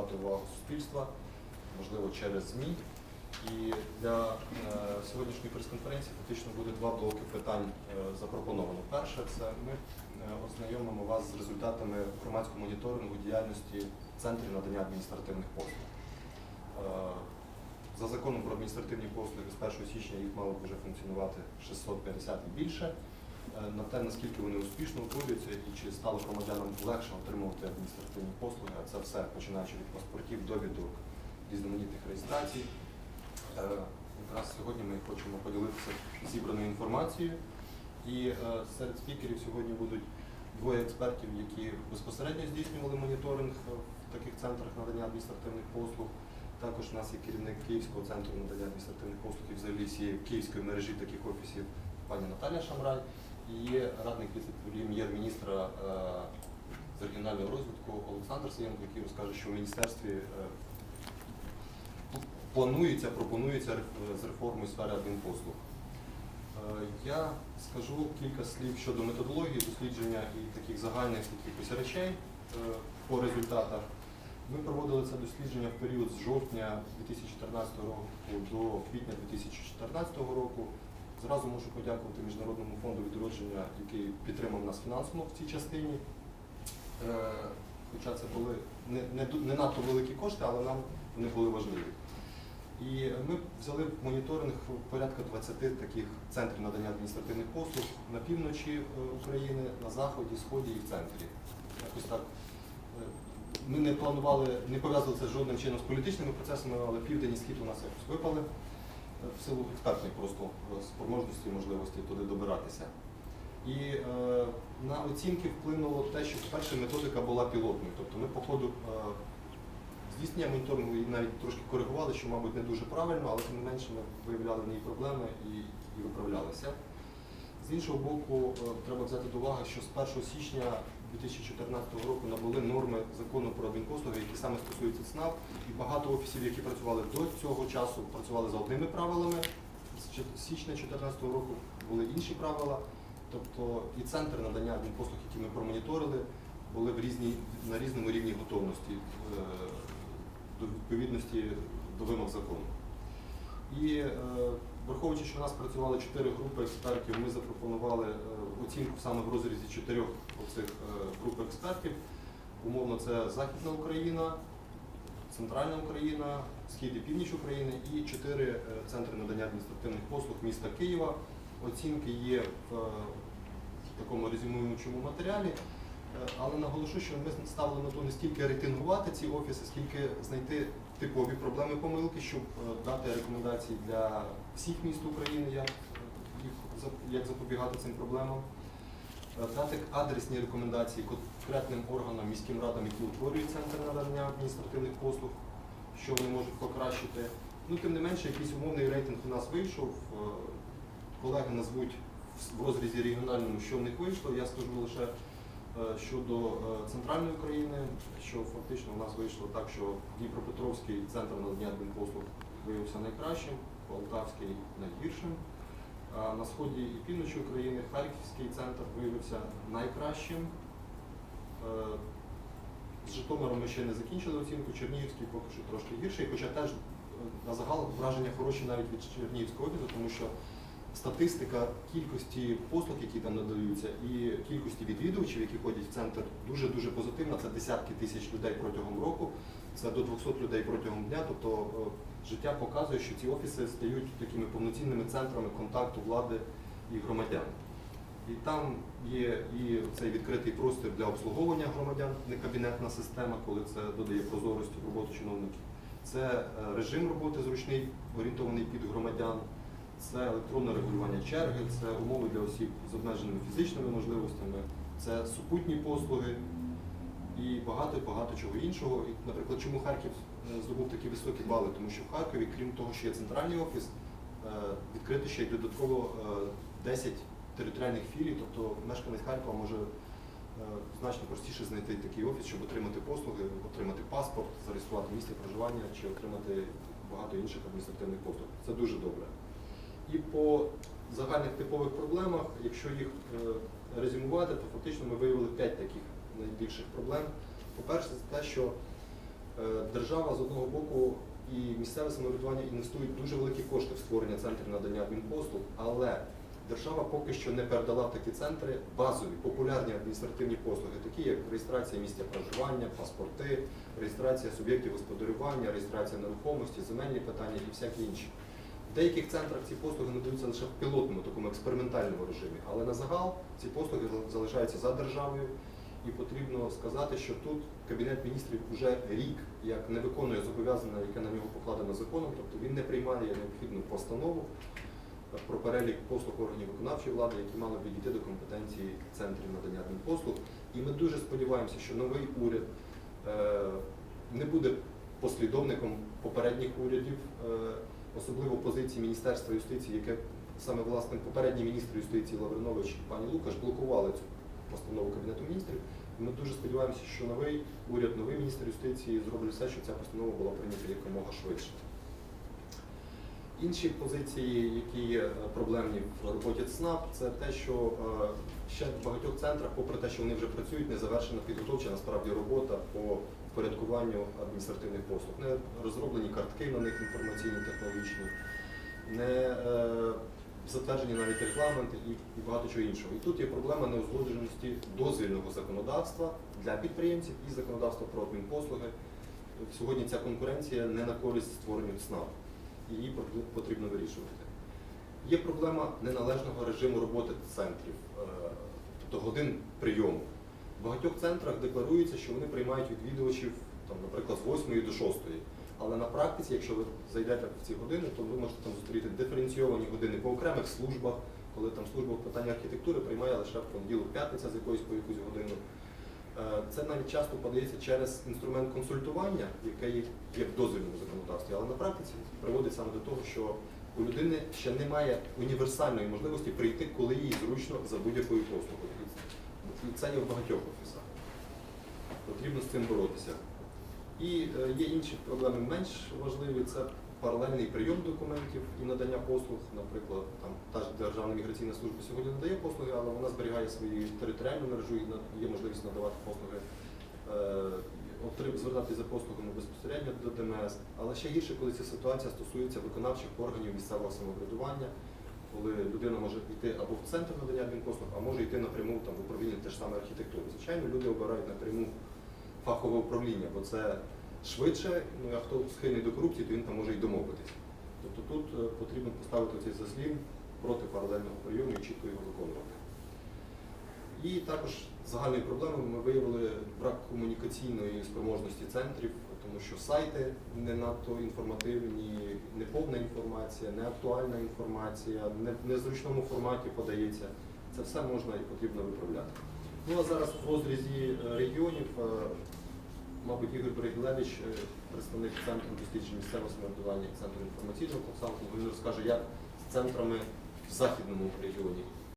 акцентувати увагу суспільства, можливо, через ЗМІ. І для е, сьогоднішньої прес-конференції фактично буде два блоки питань е, запропоновано. Перше, це ми е, ознайомимо вас з результатами громадського моніторингу діяльності центрів надання адміністративних послуг. За законом про адміністративні послуги з 1 січня їх мало б вже функціонувати 650 і більше. Е, На те, наскільки вони успішно утворюються і чи стало громадянам легше отримувати адміністративні послуги, а це все починаючи від паспортів, довідок, різноманітних реєстрацій. Е, Якраз сьогодні ми хочемо поділитися зібраною інформацією. І е, серед спікерів сьогодні будуть двоє експертів, які безпосередньо здійснювали моніторинг в таких центрах надання адміністративних послуг. Також у нас є керівник Київського центру надання адміністративних послуг і взагалі всієї київської мережі таких офісів пані Наталя Шамрай. І радник віце-прем'єр-міністра е, з регіонального розвитку Олександр Саєнко, який розкаже, що в міністерстві е, планується, пропонується з реформою сфери адмінпослуг. Е, Я скажу кілька слів щодо методології дослідження і таких загальних якихось речей по результатах. Ми проводили це дослідження в період з жовтня 2014 року до квітня 2014 року. Зразу можу подякувати Міжнародному фонду відродження, який підтримав нас фінансово в цій частині. Е, Хоча це були не, не, не надто великі кошти, але нам вони були важливі. І ми взяли в моніторинг порядка 20 таких центрів надання адміністративних послуг на півночі е, України, на заході, сході і в центрі. Якось так. е, Ми не планували, не пов'язували це жодним чином з політичними процесами, але південь і схід у нас якось випали в силу експертної просто спроможності і можливості туди добиратися. І е, на оцінки вплинуло те, що перша методика була пілотною. Тобто ми по ходу е, здійснення моніторингу і навіть трошки коригували, що, мабуть, не дуже правильно, але тим не менше ми виявляли в ній проблеми і, і виправлялися. З іншого боку, е, треба взяти до уваги, що з 1 січня 2014 року набули норми закону про адмінпослуги, які саме стосуються ЦНАП, і багато офісів, які працювали до цього часу, працювали за одними правилами. З січня 2014 року були інші правила. Тобто і центр надання адмінпослуг, які ми промоніторили, були в різній, на різному рівні готовності е, до відповідності до вимог закону. І е, враховуючи, що у нас працювали чотири групи експертів, ми запропонували е, оцінку саме в розрізі чотирьох оцих е, груп експертів. Умовно, це Західна Україна, Центральна Україна, Схід і Північ України і чотири е, центри надання адміністративних послуг міста Києва. Оцінки є в такому резюмуючому матеріалі. Але наголошу, що ми ставили мету не стільки рейтингувати ці офіси, скільки знайти типові проблеми помилки, щоб е, дати рекомендації для всіх міст України, як, е, їх, як запобігати цим проблемам, Е, дати адресні рекомендації конкретним органам, міським радам, які утворюють центр надання адміністративних послуг, що вони можуть покращити. Ну, тим не менше, якийсь умовний рейтинг у нас вийшов. Колеги назвуть в розрізі регіональному, що в них вийшло. Я скажу лише щодо е, центральної України, що фактично у нас вийшло так, що Дніпропетровський центр надання адмінпослуг виявився найкращим, Полтавський найгіршим. На сході і півночі України Харківський центр виявився найкращим. Е, З Житомиром ми ще не закінчили оцінку, Чернігівський поки що трошки гірший, хоча теж е, на загал враження хороші навіть від Чернігівського офісу, тому що статистика кількості послуг, які там надаються, і кількості відвідувачів, які ходять в центр, дуже-дуже позитивна. Це десятки тисяч людей протягом року, це до 200 людей протягом дня. Тобто е, життя показує, що ці офіси стають такими повноцінними центрами контакту влади і громадян. І там є і цей відкритий простір для обслуговування громадян, не кабінетна система, коли це додає прозорості в роботу чиновників. Це е, режим роботи зручний, орієнтований під громадян, це електронне регулювання черги, це умови для осіб з обмеженими фізичними можливостями, це супутні послуги і багато-багато чого іншого. І, наприклад, чому Харків е, здобув такі високі бали? Тому що в Харкові, крім того, що є центральний офіс, е, відкрито ще й додатково е, 10 територіальних філій, тобто мешканець Харкова може е, значно простіше знайти такий офіс, щоб отримати послуги, отримати паспорт, зареєструвати місце проживання чи отримати багато інших адміністративних послуг. Це дуже добре. І по загальних типових проблемах, якщо їх е, резюмувати, то фактично ми виявили 5 таких найбільших проблем. По-перше, це те, що Е, Держава з одного боку і місцеве самоврядування інвестують дуже великі кошти в створення центрів надання адмінпослуг, але держава поки що не передала в такі центри базові популярні адміністративні послуги, такі як реєстрація місця проживання, паспорти, реєстрація суб'єктів господарювання, реєстрація нерухомості, земельні питання і всякі інші. В деяких центрах ці послуги надаються лише в пілотному, такому експериментальному режимі, але на загал ці послуги залишаються за державою. І потрібно сказати, що тут Кабінет міністрів вже рік як не виконує зобов'язання, яке на нього покладено законом, тобто він не приймає необхідну постанову про перелік послуг органів виконавчої влади, які мали б відійти до компетенції центрів надання адмінпослуг. І ми дуже сподіваємося, що новий уряд е, не буде послідовником попередніх урядів, е, особливо позиції Міністерства юстиції, яке саме власне попередній міністр юстиції Лавринович пані Лукаш блокували цю постанову Кабінету міністрів. Ми дуже сподіваємося, що новий уряд, новий міністр юстиції зроблять все, щоб ця постанова була прийнята якомога швидше. Інші позиції, які є е, проблемні в роботі ЦНАП, це те, що е, ще в багатьох центрах, попри те, що вони вже працюють, не завершена підготовча насправді робота по впорядкуванню адміністративних послуг. Не розроблені картки на них інформаційні, технологічні, не е, затверджені навіть регламенти і, і багато чого іншого. І тут є проблема неузгодженості дозвільного законодавства для підприємців і законодавства про адмінпослуги. Сьогодні ця конкуренція не на користь створенню ЦНАП. Її потрібно вирішувати. Є проблема неналежного режиму роботи центрів, е, тобто годин прийому. В багатьох центрах декларується, що вони приймають відвідувачів, там, наприклад, з 8 до 6. Але на практиці, якщо ви зайдете в ці години, то ви можете там зустріти диференційовані години по окремих службах, коли там служба в питаннях архітектури приймає лише в понеділок, п'ятниця з якоюсь по якусь годину. Е, Це навіть часто подається через інструмент консультування, який є в дозвільному законодавстві, але на практиці приводить саме до того, що у людини ще немає універсальної можливості прийти, коли їй зручно за будь-якою послугою. Це є в багатьох офісах. Потрібно з цим боротися. І е, є інші проблеми менш важливі. Це паралельний прийом документів і надання послуг. Наприклад, там та ж Державна міграційна служба сьогодні надає послуги, але вона зберігає свою територіальну мережу і є можливість надавати послуги, е, звертатися за послугами безпосередньо до ДМС. Але ще гірше, коли ця ситуація стосується виконавчих органів місцевого самоврядування, коли людина може йти або в центр надання адмінпослуг, а може йти напряму там, в управління те ж саме архітектури. Звичайно, люди обирають напряму фахове управління, бо це швидше, ну а хто схильний до корупції, то він там може й домовитися. Тобто тут е, потрібно поставити цей заслів проти паралельного прийому і чітко його виконувати. І також загальною проблемою ми виявили брак комунікаційної спроможності центрів, тому що сайти не надто інформативні, неповна інформація, неактуальна інформація, не в незручному форматі подається. Це все можна і потрібно виправляти. Ну а зараз в розрізі е, регіонів, е, мабуть, Ігор Бригілевич, е, представник центру досліджень місцевого самоврядування і центру інформаційного консалтингу, він розкаже, як з центрами в західному регіоні